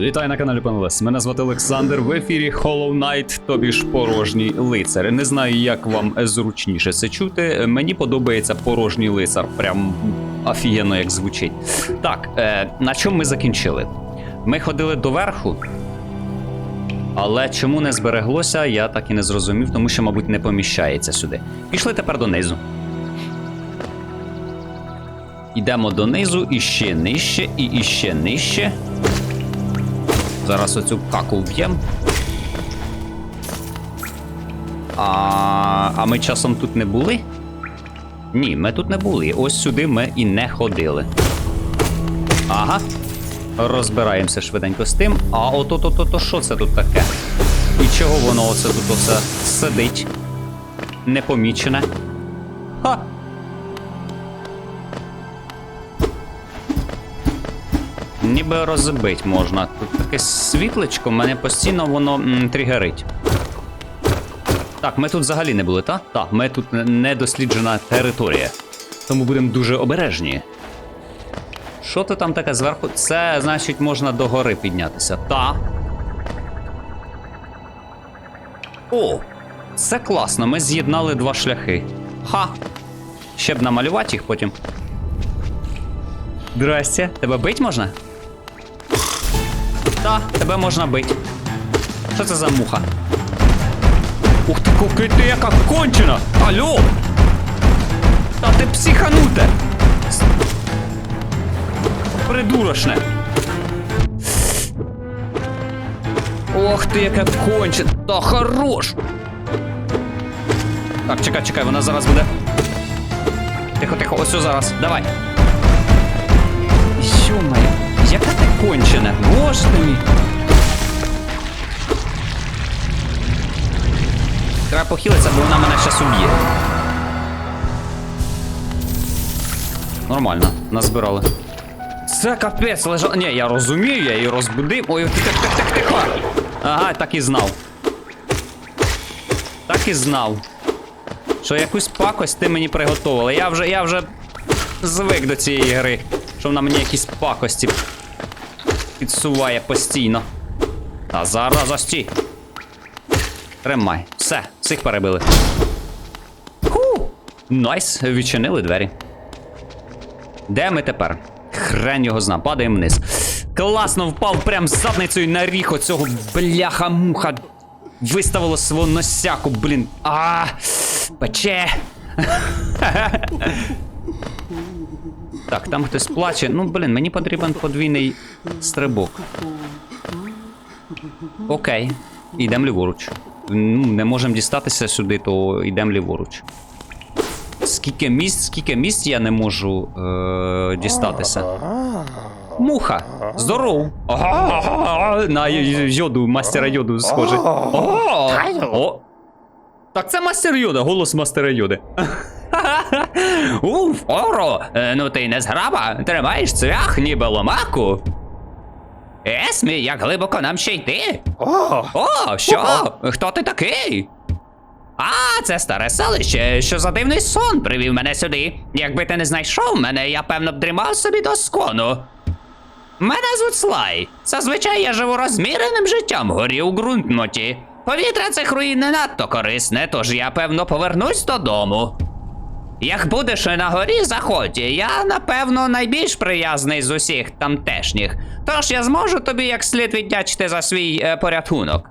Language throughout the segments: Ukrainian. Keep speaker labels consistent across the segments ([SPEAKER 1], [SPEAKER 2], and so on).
[SPEAKER 1] Вітаю на каналі Панелес. Мене звати Олександр. В ефірі Hollow Knight, тобі ж порожній лицар. Не знаю, як вам зручніше це чути. Мені подобається порожній лицар. Прям офігенно як звучить. Так, е, на чому ми закінчили? Ми ходили доверху. Але чому не збереглося, я так і не зрозумів, тому що, мабуть, не поміщається сюди. Пішли тепер донизу. Йдемо донизу, і ще нижче, і іще нижче. Зараз оцю каку вб'єм. А, а ми часом тут не були? Ні, ми тут не були. Ось сюди ми і не ходили. Ага. Розбираємося швиденько з тим. А ото то то то що це тут таке? І чого воно оце тут оце сидить? Непомічене. Ха! Ніби розбить можна. Тут таке світлечко, мене постійно воно м, тригерить. Так, ми тут взагалі не були, так? Так, ми тут недосліджена територія. Тому будемо дуже обережні. Що то там таке зверху? Це, значить, можна до гори піднятися. Та. О! Це класно, ми з'єднали два шляхи. Ха! Ще б намалювати їх потім. Здрасте, тебе бить можна? Та, тебе можна бить. Що це за муха? Ух ти, коки ти яка кончена! Алло! Та ти психануте! Придурошне! Ох ти, яка кончена! Та хорош! Так, чекай, чекай, вона зараз буде. Тихо, тихо, ось зараз. Давай. Яка ти кончена? Боже мій. Треба похилитися, бо вона мене щас уб'є. Нормально, назбирали. Це капець лежав. Ні, я розумію, я її розбудив. Ой, тихо, тихо, тихо, тихо. Ага, так і знав. Так і знав. Що якусь пакость ти мені приготувала. Я вже, я вже звик до цієї гри, що вона мені якісь пакості підсуває постійно. Та зараза стій. Тримай. Все, всіх перебили. Ху! Найс, відчинили двері. Де ми тепер? Хрен його зна, падаємо вниз. Класно впав прям задницею на ріг оцього бляха-муха. Виставило свого носяку, блін. А, пече. Так, там хтось плаче. Ну, блін, мені потрібен подвійний стрибок. Окей. Йдемо ліворуч. Ну, не можемо дістатися сюди, то йдемо ліворуч. Скільки місць, скільки місць я не можу е, дістатися. Муха! Здоров! На йоду, мастера йоду схожий. О! О! Так це мастер йода, голос мастера йоди. Уф, Оро, е, ну ти не зграба, тримаєш цвях, ніби ломаку. Есмі, як глибоко нам ще йти?
[SPEAKER 2] О,
[SPEAKER 1] О, що? Хто ти такий? А, це старе селище, що за дивний сон привів мене сюди. Якби ти не знайшов мене, я певно б дрімав собі до скону. Мене звуть Слай. Зазвичай я живу розміреним життям горі у ґрунтноті. Повітря цих руїн не надто корисне, тож я певно повернусь додому. Як будеш на горі заході, я напевно найбільш приязний з усіх тамтешніх. Тож я зможу тобі як слід віддячити за свій е, порятунок.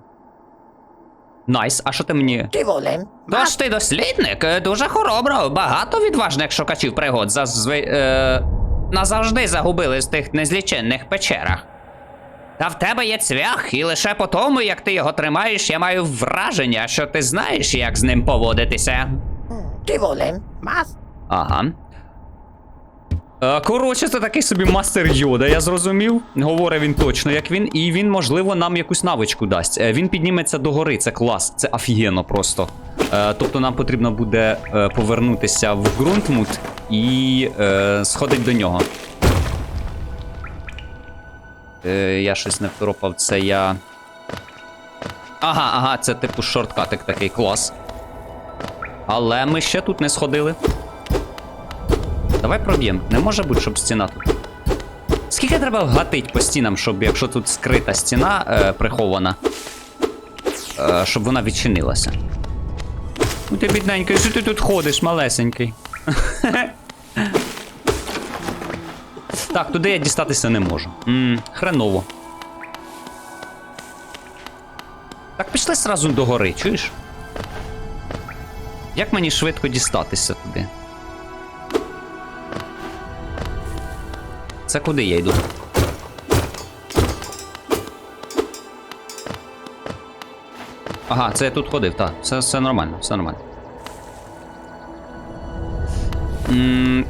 [SPEAKER 1] Найс, а що ти мені?
[SPEAKER 2] ти волем.
[SPEAKER 1] Тож ти дослідник, Е, дуже хоробро, багато відважних шукачів пригод зазви... е... назавжди загубили з тих незліченних печерах. Та в тебе є цвях, і лише по тому, як ти його тримаєш, я маю враження, що ти знаєш, як з ним поводитися.
[SPEAKER 2] Ти волем. Мас.
[SPEAKER 1] Ага. Е, Коротше, це такий собі мастер Йода, я зрозумів. Говорить він точно, як він, і він, можливо, нам якусь навичку дасть. Е, Він підніметься до гори, це клас, це офігенно просто. Е, Тобто нам потрібно буде повернутися в ґрунтмут і сходить до нього. Я щось не второпав, це я. Ага, ага, це типу шорткатик такий клас. Але ми ще тут не сходили. Давай проб'ємо. Не може бути, щоб стіна тут. Скільки треба гатить по стінам, щоб якщо тут скрита стіна е, прихована, е, щоб вона відчинилася? Ну ти бідненький, що ти тут ходиш, малесенький. так, туди я дістатися не можу. Ммм, хреново. Так пішли сразу до гори, чуєш? Як мені швидко дістатися туди? Це куди я йду? Ага, це я тут ходив, так. Все, все нормально, все нормально. М,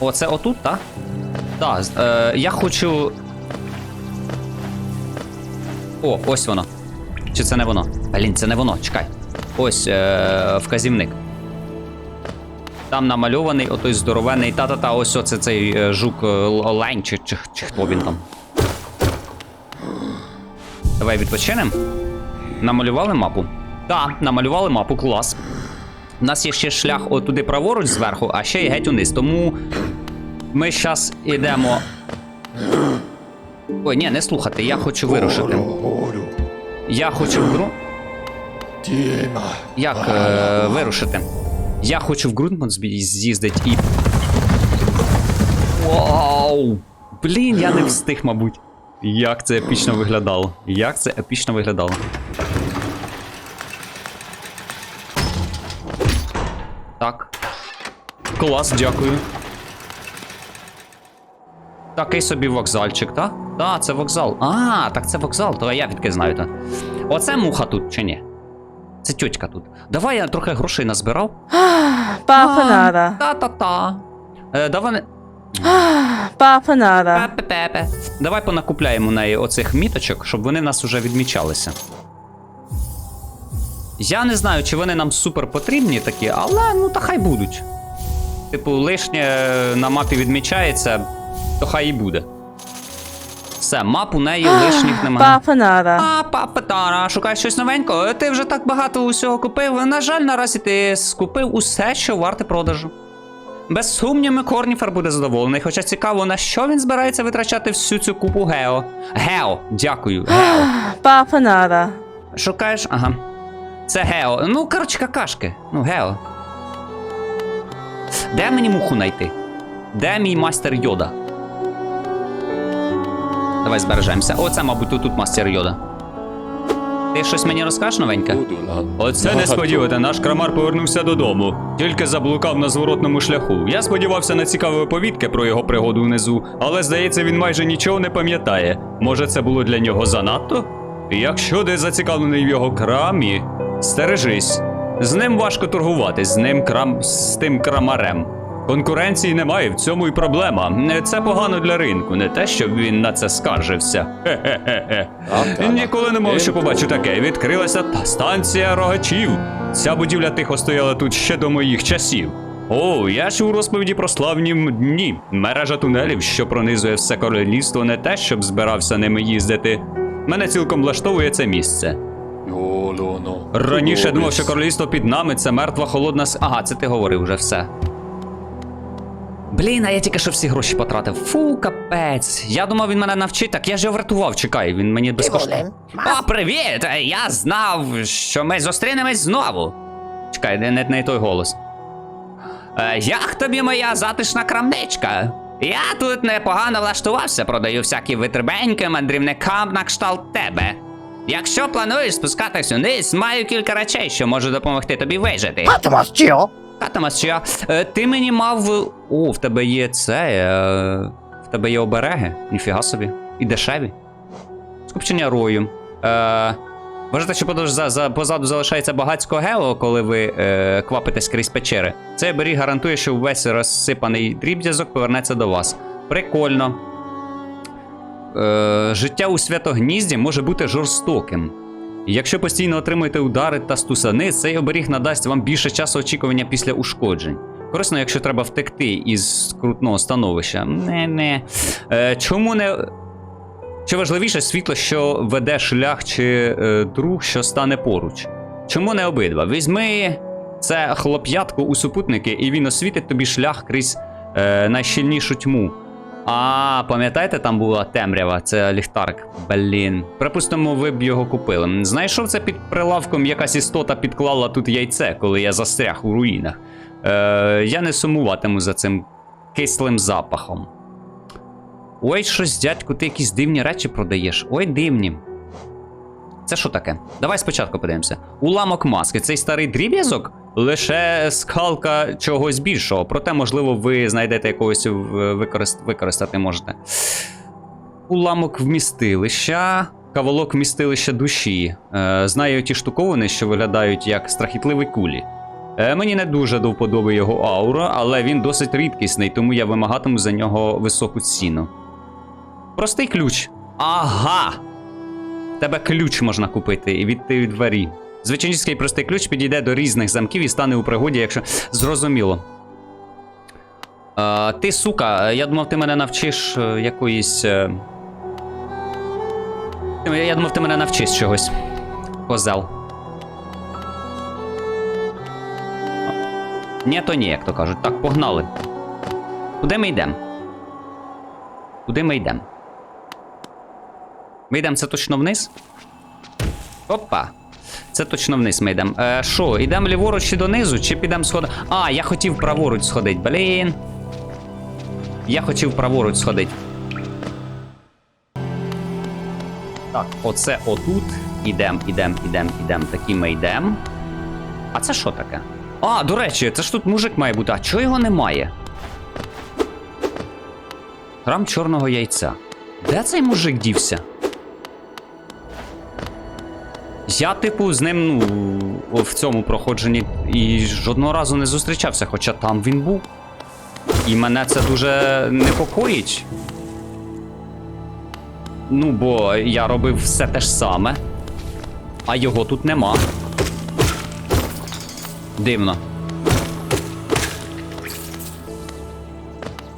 [SPEAKER 1] Оце отут, так? Так, е, я хочу. О, ось воно. Чи це не воно? Блін, це не воно, чекай. Ось е, вказівник. Там намальований отой здоровений та-та-та, ось оце цей е, жук е, олень, чи, чи, чи хто він там. Давай відпочинемо. Намалювали мапу? Так, намалювали мапу, клас. У нас є ще шлях отуди праворуч зверху, а ще й геть униз. Тому ми зараз йдемо. Ой, ні, не слухати, я хочу вирушити. Я хочу в
[SPEAKER 3] Діма.
[SPEAKER 1] Як е, вирушити? Я хочу в Ґрунтман з'їздити і. Вау! Блін, я не встиг, мабуть. Як це епічно виглядало. Як це епічно виглядало. Так. Клас, дякую. Такий собі вокзальчик, так? Так, це вокзал. А, так це вокзал, то я відки знаю то. Оце муха тут чи ні? Це тьотька тут. Давай я трохи грошей назбирав.
[SPEAKER 4] Папа надо.
[SPEAKER 1] Та-та-та. Е, давай.
[SPEAKER 4] Папа надо.
[SPEAKER 1] Пепе-пепе. Давай понакупляємо неї оцих міточок, щоб вони нас уже відмічалися. Я не знаю, чи вони нам супер потрібні такі, але ну та хай будуть. Типу, лишнє на мапі відмічається, то хай і буде. Все, мап у неї лишніх немає.
[SPEAKER 4] Папа надо.
[SPEAKER 1] А, папа Тара, шукаєш щось новенького? Ти вже так багато усього купив. На жаль, наразі ти скупив усе, що варте продажу. Без сумніву, Корніфер буде задоволений, хоча цікаво, на що він збирається витрачати всю цю купу Гео. Гео, дякую, Гео.
[SPEAKER 4] Папа.
[SPEAKER 1] Шукаєш? Ага. Це Гео. Ну, коротше, какашки. Ну, Гео. Де мені муху знайти? Де мій мастер Йода? Давай збережемося. Оце, мабуть, тут, тут мастер Йода. Ти щось мені розкажеш новеньке? Оце
[SPEAKER 3] багато.
[SPEAKER 1] несподівано, наш крамар повернувся додому. Тільки заблукав на зворотному шляху. Я сподівався на цікаві оповідки про його пригоду внизу, але здається, він майже нічого не пам'ятає. Може, це було для нього занадто? Якщо ти зацікавлений в його крамі, стережись. З ним важко торгувати, з ним крам з тим крамарем. Конкуренції немає, в цьому і проблема. Це погано для ринку, не те, щоб він на це скаржився. Хе-хе-хе. Ніколи не мав, що побачу таке. Відкрилася та станція рогачів. Ця будівля тихо стояла тут ще до моїх часів. О, я ж у розповіді про славні дні. Мережа тунелів, що пронизує все королівство, не те, щоб збирався ними їздити. Мене цілком влаштовує це місце. Раніше думав, що королівство під нами це мертва холодна с. Ага, це ти говорив вже все. Блін, а я тільки що всі гроші потратив. Фу, капець. Я думав, він мене навчить, так я ж його врятував, чекай, він мені безкоштовно. О, привіт! Я знав, що ми зустрінемось знову. Чекай, не, не, не той голос. Е, як тобі моя затишна крамничка? Я тут непогано влаштувався, продаю всякі витребеньки мандрівникам на кшталт тебе. Якщо плануєш спускатись униз, маю кілька речей, що можу допомогти тобі вижити.
[SPEAKER 2] Матимас чіо.
[SPEAKER 1] Катамас, що е, ти мені мав. О, в тебе є це. Е, в тебе є обереги. Ніфіга собі. І дешеві. Скупчення рою. Е, Вважайте, що подовж за, за, позаду залишається багатсько гео, коли ви е, квапитесь крізь печери. Цей оберіг гарантує, що увесь розсипаний дріб'язок повернеться до вас. Прикольно. Е, життя у святогнізді може бути жорстоким. Якщо постійно отримуєте удари та стусани, цей оберіг надасть вам більше часу очікування після ушкоджень. Корисно, якщо треба втекти із крутного становища. Не, не. Е, чому не. Що важливіше, світло, що веде шлях, чи е, друг, що стане поруч. Чому не обидва? Візьми це хлоп'ятко у супутники, і він освітить тобі шлях крізь е, найщільнішу тьму. А, пам'ятаєте, там була темрява, це ліхтарик. Блін. Припустимо, ви б його купили. Знайшов це під прилавком, якась істота підклала тут яйце, коли я застряг у руїнах. Е, я не сумуватиму за цим кислим запахом. Ой, щось, дядьку, ти якісь дивні речі продаєш. Ой, дивні. Це що таке? Давай спочатку подивимося. Уламок маски. Цей старий дріб'язок лише скалка чогось більшого. Проте, можливо, ви знайдете якогось використ... використати можете. Уламок вмістилища. Каволок вмістилища душі. Е, знаю ті штуковини, що виглядають як страхітливі кулі. Е, мені не дуже до вподоби його аура, але він досить рідкісний, тому я вимагатиму за нього високу ціну. Простий ключ. Ага! Тебе ключ можна купити і відти від двері. Звичайний простий ключ підійде до різних замків і стане у пригоді, якщо. Зрозуміло. Е, ти, сука, я думав, ти мене навчиш е, якоїсь. Е... Я думав, ти мене навчиш чогось. Козел. Ні, то ні, як то кажуть. Так, погнали. Куди ми йдемо? Куди ми йдемо? Ми йдемо це точно вниз? Опа. Це точно вниз ми йдемо. Е, йдемо ліворуч чи донизу, чи підемо сходи. А, я хотів праворуч сходити, блін. Я хотів праворуч сходити. Так, оце отут. Ідем, ідем, ідем, ідем. Такі ми йдем. А це що таке? А, до речі, це ж тут мужик має бути. А чого його немає? Храм чорного яйця. Де цей мужик дівся? Я, типу, з ним, ну, в цьому проходженні і жодного разу не зустрічався, хоча там він був. І мене це дуже непокоїть. Ну, бо я робив все те ж саме, а його тут нема. Дивно.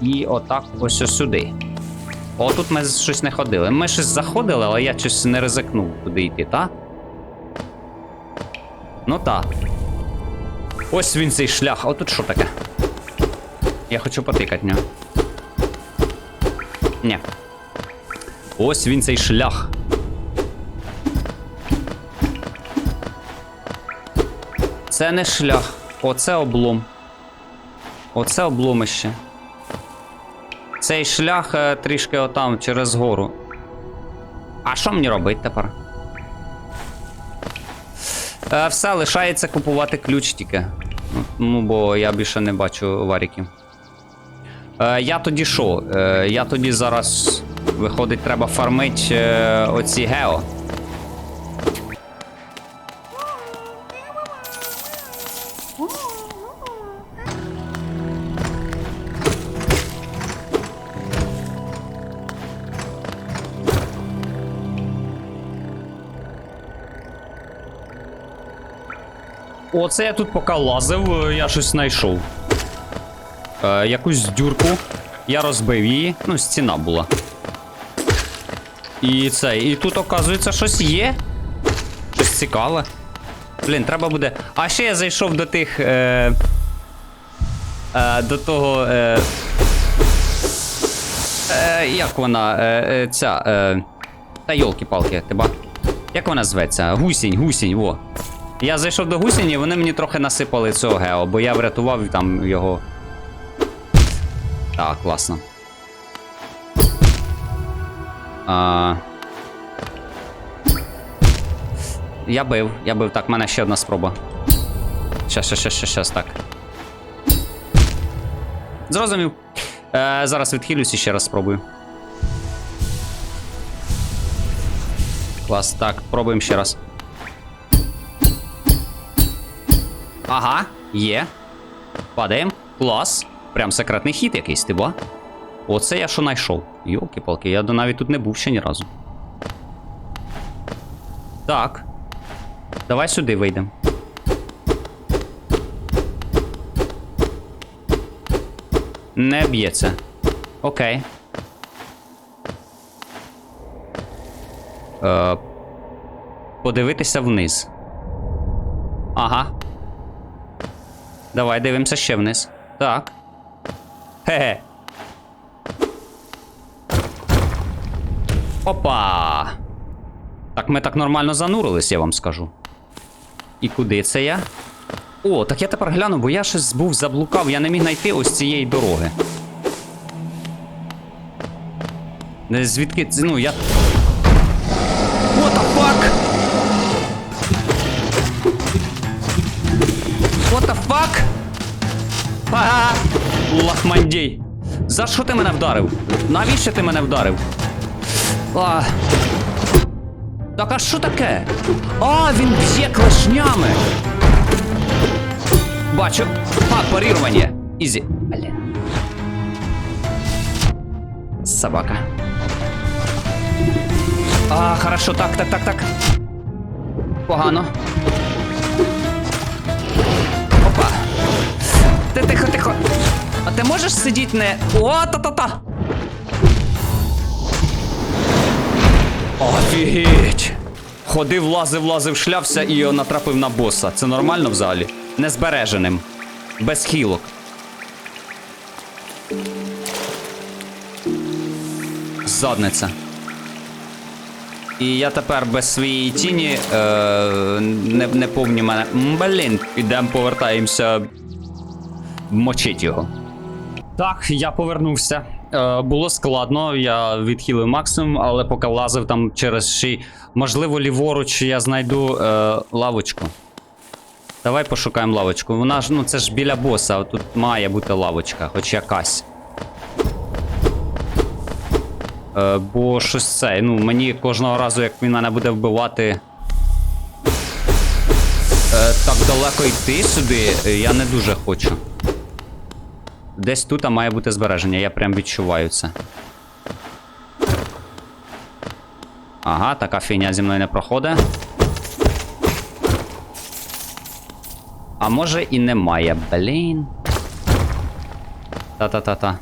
[SPEAKER 1] І отак ось сюди. О, тут ми щось не ходили. Ми щось заходили, але я щось не ризикнув туди йти, та? Ну так. Ось він цей шлях. А тут що таке? Я хочу потикати нього. Ні. Ось він цей шлях. Це не шлях. Оце облом. Оце обломище. Цей шлях е, трішки отам через гору. А що мені робити тепер? Е, все, лишається купувати ключ тільки. Ну, бо я більше не бачу варіків. Е, я тоді що? Е, я тоді зараз. Виходить, треба фармити оці гео. Оце я тут поки лазив, е, я щось знайшов. Е, якусь дюрку. Я розбив її. Ну, стіна була. І це. І тут, оказується, щось є. Щось цікаве. Блін, треба буде. А ще я зайшов до тих. Е, е, до того. Е, е, як вона? Е, е, ця. Е, та йолки-палки, ти ба. Як вона зветься? Гусінь, гусінь, во. Я зайшов до гусіні, вони мені трохи насипали цього гео, бо я врятував там його. Так, класно. А... Я бив, я бив. Так, в мене ще одна спроба. Щас, щас, щас, щас, щас, так. Зрозумів. Е, зараз відхилюсь і ще раз спробую. Клас, так, пробуємо ще раз. Ага, є. Падаємо. Клас. Прям секретний хід якийсь, ти ба? Оце я що знайшов. Йолки-палки, я навіть тут не був ще ні разу. Так. Давай сюди вийдемо. Не б'ється. Окей. Е, подивитися вниз. Ага. Давай дивимося ще вниз. Так. Хе-хе. Опа! Так ми так нормально занурились, я вам скажу. І куди це я? О, так я тепер гляну, бо я щось був заблукав, я не міг знайти ось цієї дороги. Звідки ну я. What the fuck? Ага! Лахмандій! За що ти мене вдарив? Навіщо ти мене вдарив? А. Так а що таке? А, він б'є клешнями! Бачу. А, парірування. Ізі. Собака. А, хорошо, так, так, так, так. Погано. Ти тихо, тихо. А ти можеш сидіти не. О, та-та-та! Офігеть! Ходив, лазив, лазив, шлявся і натрапив на боса. Це нормально взагалі? Незбереженим. Без хілок. Задниця. І я тепер без своєї тіні е, не, не повні мене. Блін, підемо повертаємося. Мочить його. Так, я повернувся. Е, було складно, я відхилив максимум, але поки лазив там через ще. Можливо, ліворуч я знайду е, лавочку. Давай пошукаємо лавочку. Вона ж, ну це ж біля боса, тут має бути лавочка, хоч якась. Е, бо щось це, ну мені кожного разу, як він мене буде вбивати. Е, так далеко йти сюди, е, я не дуже хочу. Десь тут а має бути збереження, я прям відчуваю це. Ага, така фігня зі мною не проходить. А може і немає, блін. Та-та-та-та.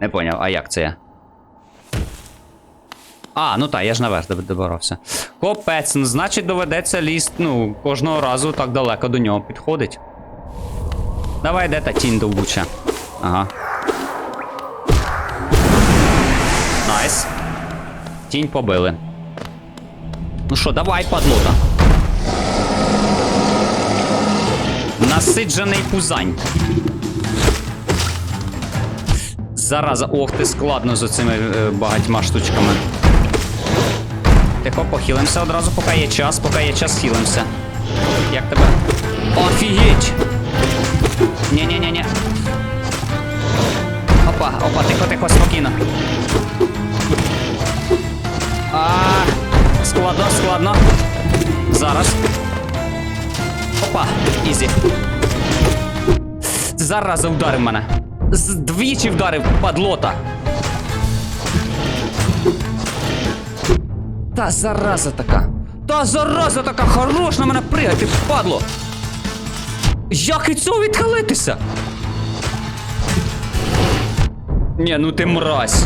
[SPEAKER 1] Не поняв, а як це я? А, ну так, я ж наверх доб- добирався. Копець, ну значить доведеться лізти, ну, кожного разу так далеко до нього підходить. Давай, де та тінь довбуча. Ага. Найс. Тінь побили. Ну що, давай, падлота. Насиджений пузань. Зараза, ох, ти складно з оцими е, багатьма штучками. Тихо, похилимося одразу, поки є час, поки є час, хилимося. Як тебе? Офігеть! Ні-ні-ні-ні. Опа, опа, тихо, тихо, спокійно. А, складно, складно. Зараз. Опа, ізі. Зараза вдарив мене. Двічі вдарив падлота. Та зараза така. Та зараза така хорош на мене пригати, падло. Як від цього відхилитися? Ні, ну ти мразь.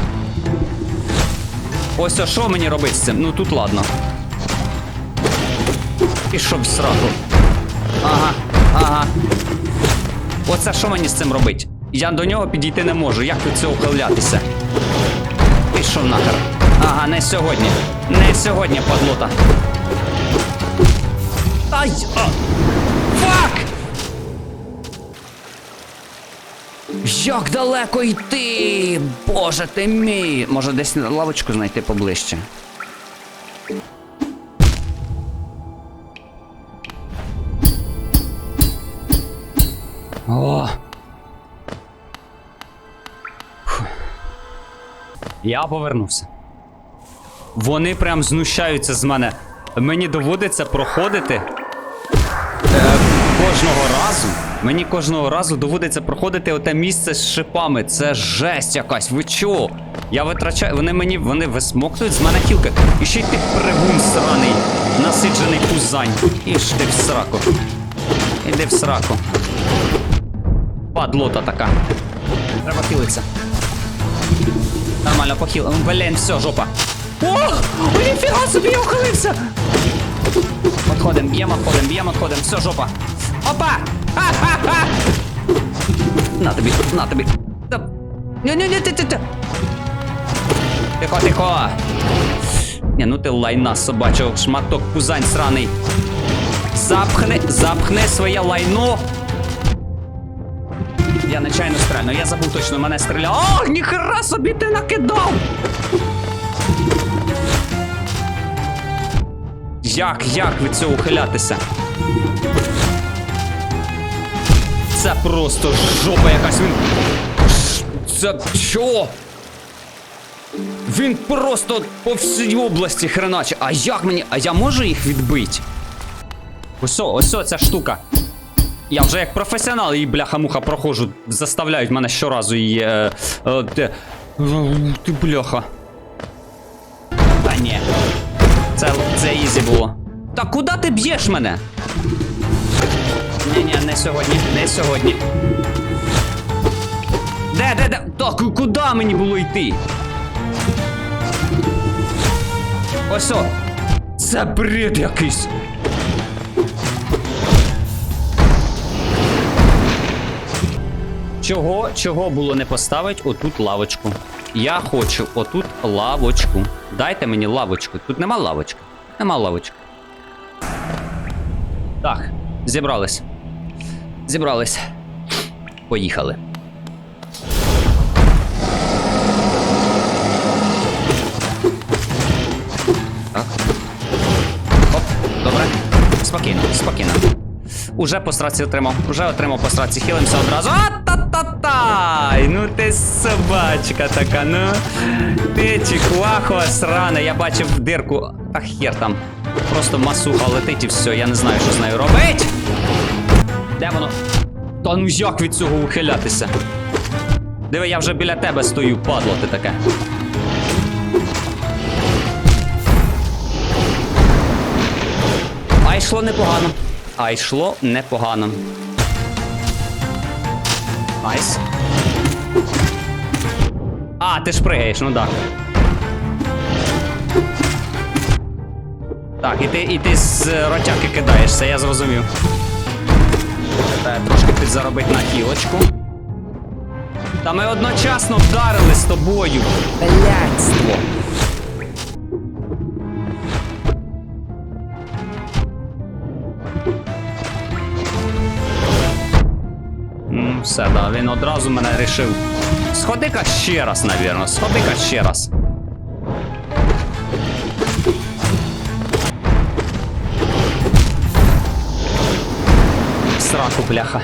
[SPEAKER 1] Ось а що мені робити з цим? Ну тут ладно. Пішов в сраку. Ага, ага. Оце що мені з цим робить? Я до нього підійти не можу. Як від цього ухилятися? Пішов нахер. Ага, не сьогодні. Не сьогодні, падлота. Ай! А! Фак! Як далеко йти? Боже ти мій! Може десь лавочку знайти поближче. О! Я повернувся. Вони прям знущаються з мене. Мені доводиться проходити е, кожного разу. Мені кожного разу доводиться проходити оте місце з шипами. Це жесть якась. Ви чого? Я витрачаю. Вони мені вони висмоктують з мене хілки. І ще й ти пригун сраний, насиджений пузань. Іж ти в сраку. Іди в сраку. Падлота така. Треба хилитися. Нормально похил. Блін, все, жопа. О! О, ніфіга собі я ухилився! Отходим, б'ємо, отходим, б'ємо, отходим, все, жопа. Опа! Ха-ха-ха! На тобі, на тобі. Ні-ні-ні, ти, ти, ти. Тихо, тихо. Ні, ну ти лайна собачого, шматок пузань сраний. Запхни, запхни своє лайно. Я нечайно стрельну, я забув точно, мене стріляв. О, ніхера собі ти накидав! Як, як від цього ухилятися? Це просто жопа якась він. Це що? Він просто по всій області хреначе. А як мені. А я можу їх відбити? Ось, о, ось ця штука. Я вже як професіонал її бляха-муха проходжу. Заставляють мене щоразу її. Е, е, те- ти бляха. Та ні. Це, це ізі було. Та куди ти б'єш мене? Ні, ні, не сьогодні, не сьогодні. Де, де, де? Так, куди мені було йти? Ось о. Це бред якийсь. Чого, чого було не поставити отут лавочку? Я хочу отут лавочку. Дайте мені лавочку. Тут нема лавочки. Нема лавочки. Так, зібрались. Зібрались. Поїхали. Так. Оп, добре. Спокійно, спокійно. Уже по сраці отримав. Уже отримав по сраці. Хилимося одразу. А та та та Ну ти собачка така, ну. Ти чихуахуа срана. Я бачив дирку. А хер там. Просто масуха летить і все. Я не знаю, що з нею робить. Де воно? Та ну як від цього ухилятися? Диви, я вже біля тебе стою, падло ти таке. А йшло непогано. А йшло непогано. Найс. А, ти ж пригаєш, ну так. Так, і ти, і ти з ротяки кидаєшся, я зрозумів. Трошки підзаробити на хілочку. Та ми одночасно вдарили з тобою. Блядство. Все, да, він одразу мене рішив. Сходи-ка ще раз, навірно. Сходи-ка ще раз. Сраку, бляха.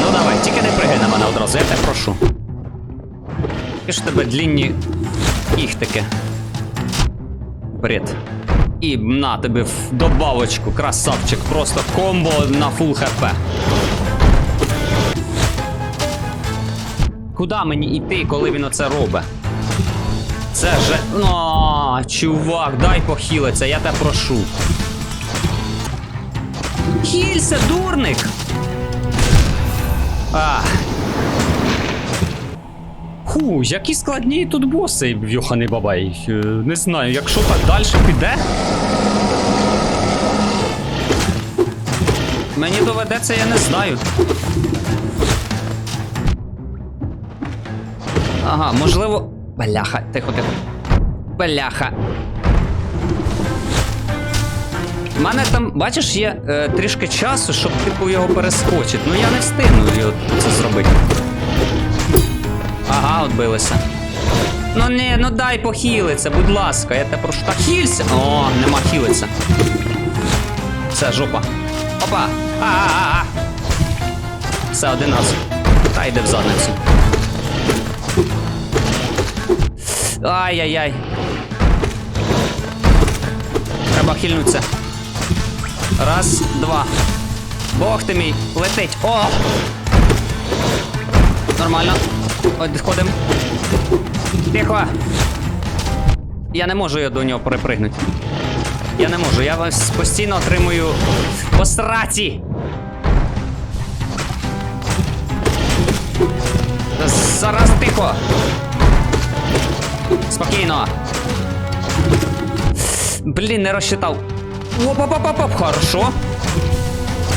[SPEAKER 1] Ну давай, тільки не пригай на мене одразу, я тебе прошу. Які ж тебе длінні кіхтики. Бред. І на тобі в добавочку, красавчик, просто комбо на фул хп. Куди мені йти, коли він оце робить? Це же. Ну, чувак, дай похилиться, я тебе прошу. Хілься, дурник! А. Ху, які складні тут боси, Йоханий бабай. Е, Не знаю, якщо так далі піде. Мені доведеться, я не знаю. Ага, можливо. Бляха, тихо, тихо. Бляха. У мене там, бачиш, є е, трішки часу, щоб типу його перескочити. Ну я не встигну його це зробити. Ага, отбилися. Ну не, ну дай похилиться, будь ласка, я тебе прошу. Так хілься. О, нема хілиться. Все, жопа. Опа! А-а-а! Все, один раз. Та йде в задницю. Ай-яй-яй. Треба хильнутися. Раз, два. Бог ти мій, летить. О! Нормально. От відходимо. Тихо. Я не можу до нього перепригнути. Я не можу, я вас постійно отримую по сраці. Зараз тихо. Спокійно. Блін, не розчитав. Оп-оп-оп-оп, хорошо.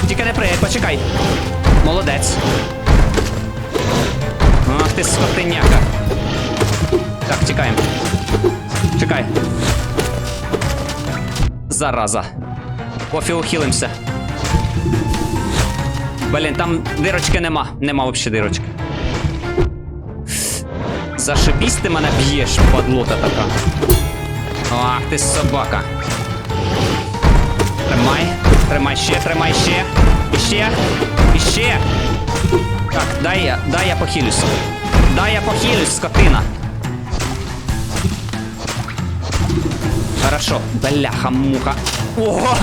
[SPEAKER 1] Тільки не пригай, почекай. Молодець. Ах ти скотиняка. Так, тікаємо. Чекай. Зараза. Пофігу хілимся. Блін, там дирочки нема. Нема взагалі дирочки. Зашибісь ти мене б'єш, падлота така. Ах ти собака. Тримай, тримай ще, тримай ще. І ще. Так, дай я, дай я похилюсь. Дай я похилюсь, скотина. Хорошо. Бляха, муха. Ого!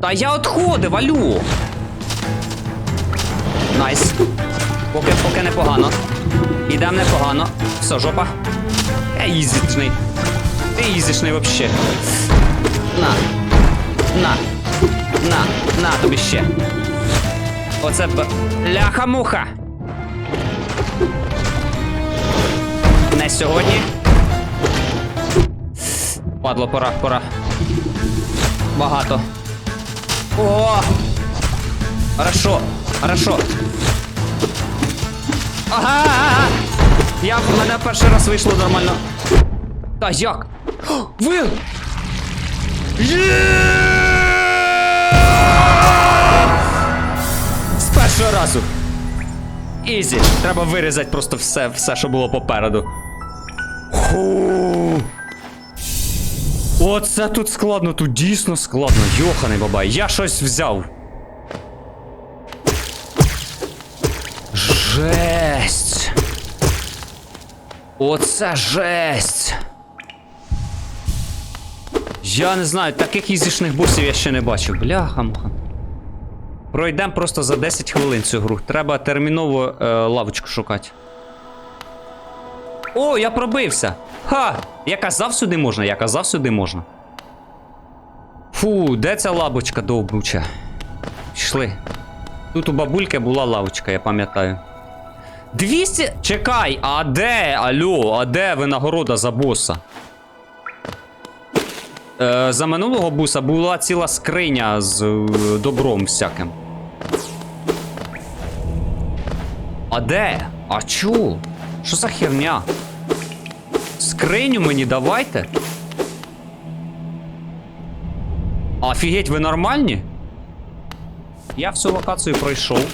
[SPEAKER 1] Та я отходив, алю. Найс. Поки, поки непогано. Ідем непогано. Все, жопа. Я ізічний. Ти ізічний вообще. На. На. На. На тобі ще. Оце б. Ляха-муха. Не сьогодні. Падло, пора, пора. Багато. О! Хорошо, хорошо. Ага! Я в мене перший раз вийшло нормально. Та як? Ви! З першого разу. Ізі. Треба вирізати просто все, все, що було попереду. Оце тут складно, тут дійсно складно. Йоханий бабай, я щось взяв. Жесть. Оце жесть. Я не знаю, таких ізішних босів я ще не бачив. Бляха муха. Пройдемо просто за 10 хвилин цю гру. Треба терміново е, лавочку шукати. О, я пробився! Ха! Я казав сюди можна, я казав сюди можна. Фу, де ця лавочка довбуча? Пішли. Тут у бабульки була лавочка, я пам'ятаю. 200. Чекай, а де? Алло, а де винагорода за боса? Е, за минулого буса була ціла скриня з е, добром всяким. А де? А чу? Що за херня? Скриню мені давайте. Офігеть, ви нормальні? Я всю локацію пройшов.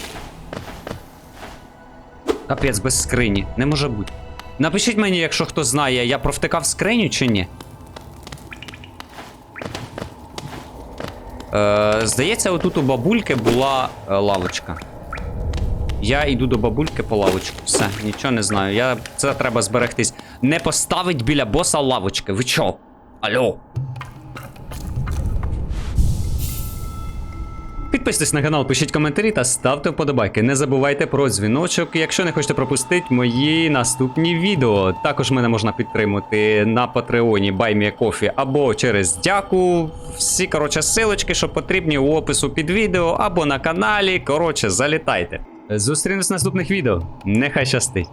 [SPEAKER 1] Капець без скрині. Не може бути. Напишіть мені, якщо хто знає, я провтикав скриню чи ні. Е, здається, отут у бабульки була е, лавочка. Я йду до бабульки по лавочку. Все, нічого не знаю. Я... Це треба зберегтись. Не поставить біля боса лавочки. Ви чо? Алло. Підписуйтесь на канал, пишіть коментарі та ставте вподобайки. Не забувайте про дзвіночок, якщо не хочете пропустити мої наступні відео. Також мене можна підтримати на Патреоні BuyMeCoffee або через дяку. Всі, коротше, силочки, що потрібні у опису під відео або на каналі. Коротше, залітайте. Зустрінемось в наступних відео. Нехай щастить.